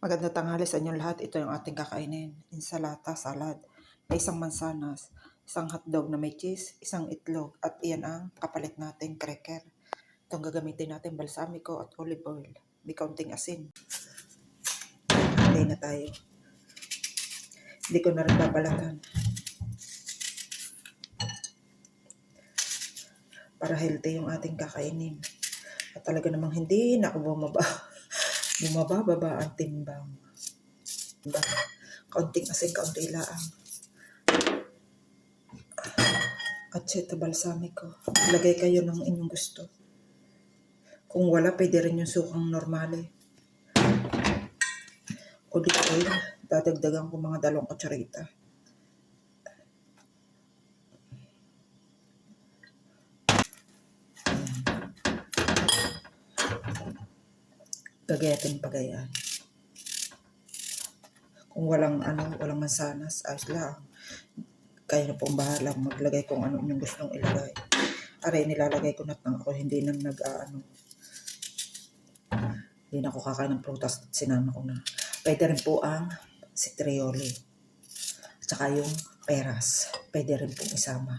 Magandang tanghali sa inyong lahat. Ito yung ating kakainin. Insalata, salad. May isang mansanas, isang hotdog na may cheese, isang itlog, at iyan ang kapalit nating cracker. Itong gagamitin natin balsamico at olive oil. May kaunting asin. Hintay na tayo. Hindi ko na rin babalatan. Para healthy yung ating kakainin. At talaga namang hindi na ako bumaba. Bumababa ang timbang. Timbang. Kaunting asin, kaunti laang. At seta balsamico. Lagay kayo ng inyong gusto. Kung wala, pwede rin yung sukang normale. Olive oil. Dadagdagan ko mga dalawang kutsarita. Gagayatin pagayaan. Kung walang ano, walang mansanas, ayos lang. Kaya na pong bahala maglagay kung ano yung gustong ilagay. Aray, nilalagay ko na lang ako, hindi na nag-ano. Hindi na ako kakain ng prutas at sinama ko na. Pwede rin po ang citrioli. At saka yung peras. Pwede rin pong isama.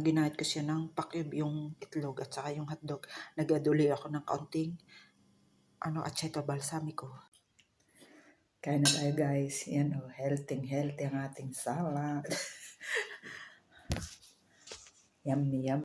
Ginahit ko siya ng pakyub yung itlog at saka yung hotdog. Nag-aduli ako ng kaunting ano, aceto balsamico. Kain na tayo guys. Yan oh, healthy, healthy ang ating salad. yummy, yummy.